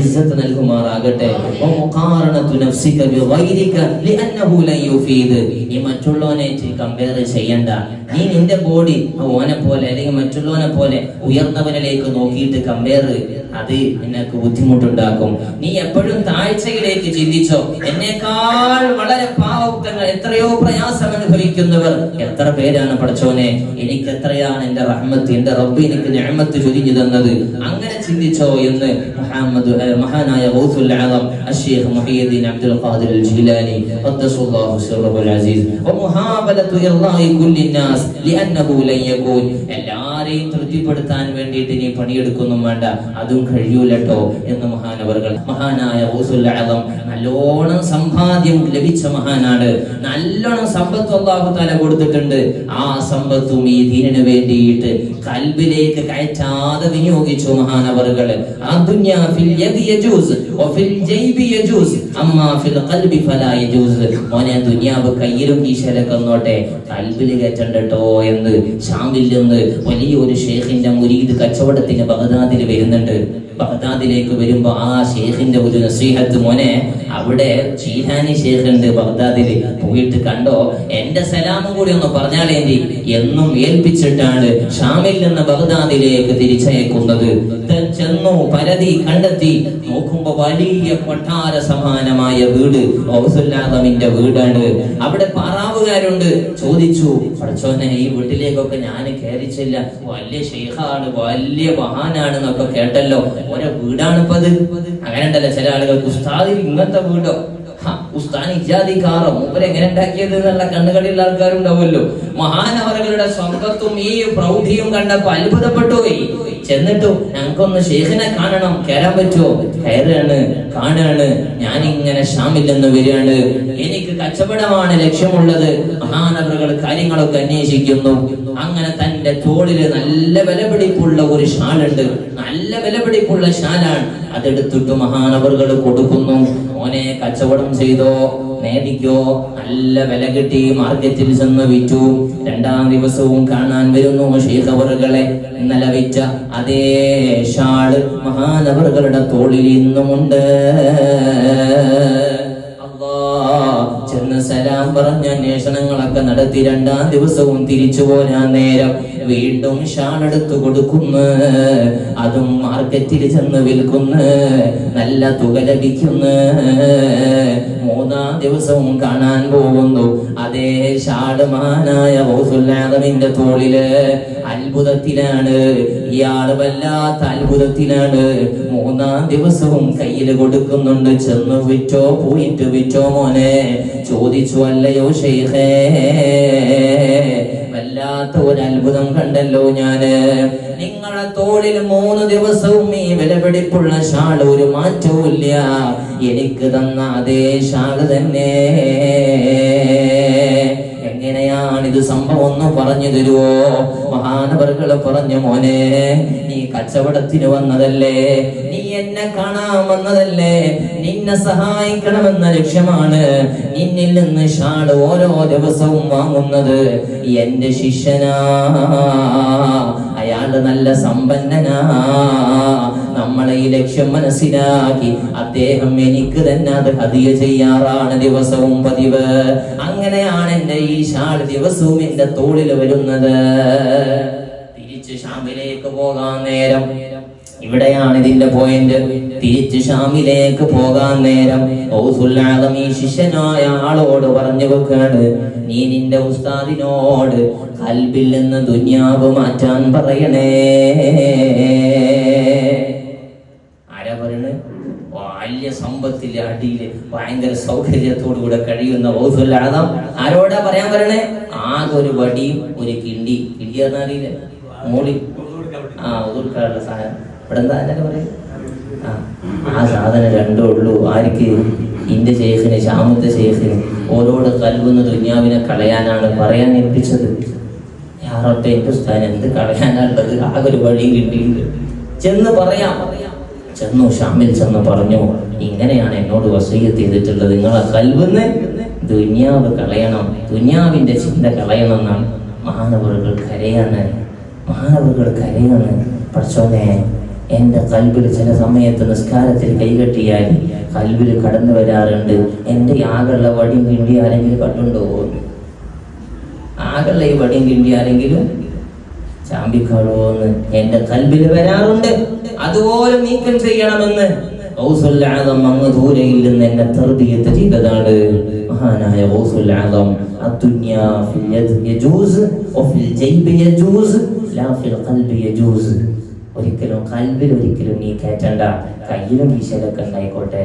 ഇസ്സത്ത് നൽകുമാറാകട്ടെ. നീ മറ്റുള്ളവനെ കമ്പയർ ചെയ്യണ്ട. നീ നിന്റെ ബോഡി ഓനെ പോലെ അല്ലെങ്കിൽ മറ്റുള്ളവനെ പോലെ ഉയർന്നവനിലേക്ക് നോക്കിയിട്ട് കമ്പയർ അത് നിനക്ക് ബുദ്ധിമുട്ടുണ്ടാക്കും. നീ എപ്പോഴും താഴ്ചയിലേക്ക് ചിന്തിച്ചോ എന്നേക്കാൾ വളരെ പാവങ്ങൾ എത്രയോ പ്രയാസം അനുഭവിക്കുന്നവർ. എത്ര പേരാണ് പഠിച്ചോനെ എനിക്ക് എത്രയാണ് എന്റെ റഹ്മത്ത് എന്റെ റബ്ബ് എനിക്ക് നിഅമത്ത് ചൊരിഞ്ഞു തന്നത്. അങ്ങനെ ചിന്തിച്ചോ എന്ന് മുഹമ്മദ് മഹാനായ ഗൗസുൽ ആലം അഷ്ശൈഖ് മുഹിയുദ്ദീൻ അബ്ദുൽ ഖാദിർ അൽ ജിലാനി ഖദ്ദസുല്ലാഹു സിർറഹുൽ അസീസ്. വമുഹാബലതു ഇർളാഇ കുല്ലി നാസ് ലിഅന്നഹു ലൻ യകൂൻ. എല്ലാരെയും തൃപ്തിപ്പെടുത്താൻ വേണ്ടിയിട്ട് നീ പണിയെടുക്കൊന്നും വേണ്ട. അതും കഴിയൂലട്ടോ എന്ന് മഹാനവർകൾ മഹാനായ ഗൗസുൽ ആലം നല്ലോണം സമ്പാദ്യം ലഭിച്ച മഹാനാണ് നല്ലോണം സമ്പത്ത് അള്ളാഹു താല കൊടുത്തിട്ടുണ്ട്. ആ സമ്പത്തും ഈ ദീനിന് വേണ്ടിയിട്ട് കൽബിലേക്ക് കയറ്റാതെ വിനിയോഗിച്ചു മഹാനവറുകൾ. മോനെ ദുന്യാവ് കയ്യിലും കീശയിലൊക്കെ ഒന്നോട്ടെ. കൽബിൽ കയറ്റണ്ടട്ടോ എന്ന് ഷാമിൽ നിന്ന് വലിയൊരു ഷേഖിന്റെ മുരീദ് കച്ചവടത്തിന് ബഗ്ദാദിൽ വരുന്നുണ്ട്. ബഗ്ദാദിലേക്ക് വരുമ്പോ ആ ഷേഖിന്റെ ഒരു നസീഹത്ത് മോനെ അവിടെ ചീഹാനി ഷേഖ് ബഗ്ദാദിൽ പോയിട്ട് കണ്ടോ എന്റെ സലാമും കൂടി ഒന്ന് പറഞ്ഞാലേന്തി എന്നും ഏൽപ്പിച്ചിട്ടാണ് ഷാമിൽ നിന്ന് ബഗ്ദാദിലേക്ക് തിരിച്ചയക്കുന്നത്. ചെന്നു പരതി കണ്ടെത്തി. നോക്കുമ്പോ വലിയ കൊട്ടാര സമാനമായ വീട് ഔസുല്ലാദമിന്റെ വീടാണ്. അവിടെ പറാവുകാരുണ്ട്. ചോദിച്ചു പഠിച്ചോനെ ഈ വീട്ടിലേക്കൊക്കെ ഞാൻ കയറിച്ചില്ല. വലിയ ഷെയ്ഖാണ് വലിയ മഹാനാണ് എന്നൊക്കെ കേട്ടല്ലോ. ഓരോ വീടാണിപ്പത് അങ്ങനെ ഉണ്ടല്ലോ ചില ആളുകൾക്ക്. ഉസ്താദിൽ ഇങ്ങനത്തെ വീടോ? ഉസ്താൻ ഇജാതി കാറോ? മൂപ്പര് എങ്ങനെ ഉണ്ടാക്കിയത് എന്നുള്ള കണ്ണുകളിലുള്ള ആൾക്കാരുണ്ടാവുമല്ലോ. മഹാനവറുകളുടെ സ്വന്തത്തും ഈ പ്രൗഢിയും കണ്ടപ്പോ അത്ഭുതപ്പെട്ടു പോയി. ചെന്നിട്ടു ഞങ്ങൾക്കൊന്ന് ഷെയ്ഖിനെ കാണണം കയറാൻ പറ്റുമോ? കയറാണ് കാണാണ്. ഞാൻ ഇങ്ങനെ ഷാമില്ലെന്ന് വരികയാണ്. എനിക്ക് കച്ചവടമാണ് ലക്ഷ്യമുള്ളത്. മഹാനവറുകൾ കാര്യങ്ങളൊക്കെ അന്വേഷിക്കുന്നു. അങ്ങനെ തന്റെ തോളിൽ നല്ല വിലപിടിപ്പുള്ള ഒരു ഷാളുണ്ട്. നല്ല വിലപിടിപ്പുള്ള ഷാലാണ് അതെടുത്തിട്ട് മഹാനവറുകൾ കൊടുക്കുന്നു. മോനെ കച്ചവടം ചെയ്തോ? നേടിക്കോ നല്ല വില കിട്ടി. മാർക്കറ്റിൽ ചെന്ന് വിറ്റു. രണ്ടാം ദിവസവും കാണാൻ വരുന്നു ഷീഖവറുകളെ ഇന്നലെ വിറ്റ അതേ ഷാൾ മഹാനവറുകളുടെ തോളിൽ ഇന്നുമുണ്ട്. അല്ലാ ചെന്ന് സലാം പറഞ്ഞ അന്വേഷണങ്ങളൊക്കെ നടത്തി രണ്ടാം ദിവസവും തിരിച്ചു പോരാൻ നേരം വീണ്ടും ഷാൾ എടുത്തു കൊടുക്കുന്നു. അതും മാർക്കറ്റിൽ ചെന്ന് വിൽക്കുന്നു. നല്ല തുക ലഭിക്കുന്നു. മൂന്നാം ദിവസവും കാണാൻ പോകുന്നു. അതേ ഷാടുമാനായ ഓസുല്ലാദമിന്റെ തോളിൽ അത്ഭുതത്തിലാണ്. ഇയാൾ വല്ലാത്ത അത്ഭുതത്തിലാണ് മൂന്നാം ദിവസവും കയ്യിൽ കൊടുക്കുന്നുണ്ട്. ചെന്ന് വിറ്റോ പോയിട്ട് വിറ്റോ മോനെ? ചോദിച്ചു അല്ലയോ ഷെയ്ഖേ വല്ലാത്ത ഒരു അത്ഭുതം കണ്ടല്ലോ ഞാൻ. നിങ്ങളെ തോളിൽ മൂന്ന് ദിവസവും ഈ വിലപിടിപ്പുള്ള ഷാൾ ഒരു മാറ്റവും എനിക്ക് തന്ന അതേ ഷാൾ തന്നെ. എങ്ങനെയാണ് ഇത് സംഭവം ഒന്ന് പറഞ്ഞു തരുവോ? മഹാനവർകൾ പറഞ്ഞു മോനെ നീ കച്ചവടത്തിന് വന്നതല്ലേ? നീ എന്നെ കാണാൻ വന്നതല്ലേ? നിന്നെ സഹായിക്കണമെന്ന ലക്ഷ്യമാണ് നിന്നിൽ നിന്ന് ഷാൾ ഓരോ ദിവസവും വാങ്ങുന്നത്. എന്റെ ശിഷ്യനാ അയാൾ നല്ല സമ്പന്നനാ. നമ്മളെ ഈ ലക്ഷ്യം മനസ്സിലാക്കി. അദ്ദേഹം എനിക്ക് തന്നെ അത് ഹതിയ ചെയ്യാറാണ് ദിവസവും പതിവ്. അങ്ങനെയാണ് എന്റെ ഈ ഷാൾ ദിവസവും എന്റെ തോളിൽ വരുന്നത്. തിരിച്ച് ഷാമിലേക്ക് പോകാൻ നേരം. ഇവിടെയാണ് ഇതിന്റെ പോയിന്റ്. തിരിച്ച് ഷാമിലേക്ക് പോകാൻ നേരം. ഈ ശിഷ്യനായ ആളോട് പറഞ്ഞു വെക്കാണ് നീ നിന്റെ ഉസ്താദിനോട് കൽബിൽ നിന്ന് ദുന്യാവ് മാറ്റാൻ പറയണേ ആരാ പറയണേ വലിയ സമ്പത്തിലെ അടിയിൽ ഭയങ്കര സൗകര്യത്തോടു കൂടെ കഴിയുന്ന ഔസുല്ലാദം ആരോടാ പറയാൻ പറയണേ? ആകെ ഒരു വടിയും ഒരു കിണ്ടി. കിണ്ടി മൂളി. ആ ഉദുർക്കാനുള്ള സാധനം. ഇവിടെ എന്താ അതിനൊക്കെ പറയും. ആ സാധനം രണ്ടേ ഉള്ളൂ. ആർക്ക്? ഇന്റെ ശേഷന് ശാമത്തെ ശേഷന് ഓരോട് കൽവുന്ന ദുന്യാവിനെ കളയാനാണ് പറയാൻ ഏൽപ്പിച്ചത്. യാറോട്ടെ സ്ഥാനം എന്ത് കളയാനുള്ളത് ആകെ ഒരു വഴിയും കിട്ടിയിട്ടുണ്ട് ചെന്ന് പറയാം. ചെന്നു ഷാമിൽ ചെന്ന് പറഞ്ഞു ഇങ്ങനെയാണ് എന്നോട് വസീയത്ത് ചെയ്തിട്ടുള്ളത്. നിങ്ങളെ കൽവെന്ന് ദുന്യാവ് കളയണം. ദുന്യാവിന്റെ ചിന്ത കളയണം എന്നാണ് മാനവറുകൾ കരയാണ് മാനവറുകൾ കരയാണ് പ്രശോനെ എന്റെ കൽബിൽ ചില സമയത്ത് നിസ്കാരത്തിൽ കൈകെട്ടിയാൽ കൽബിൽ കടന്നു വരാറുണ്ട്. എന്റെ ആകെയുള്ള വടിയും കിണ്ടി ആരെങ്കിലും കണ്ടുണ്ടോ? ആകെയുള്ള ഈ വടിയും കിണ്ടി ആരെങ്കിലും ചാമ്പിക്കണോന്ന് എന്റെ കൽബിൽ വരാറുണ്ട്. അതുപോലെ നീക്കം ചെയ്യണമെന്ന് അങ്ങ് ദൂരെ ഇല്ലെന്ന് എന്നെ തെർബിയത്ത് ചെയ്തതാണ്. മഹാനായ ഗൗസുല്ലാദം ഒരിക്കലും കൽബിൽ ഒരിക്കലും നീ കയറ്റണ്ട. കയ്യിലും വീശലൊക്കെ ഉണ്ടായിക്കോട്ടെ.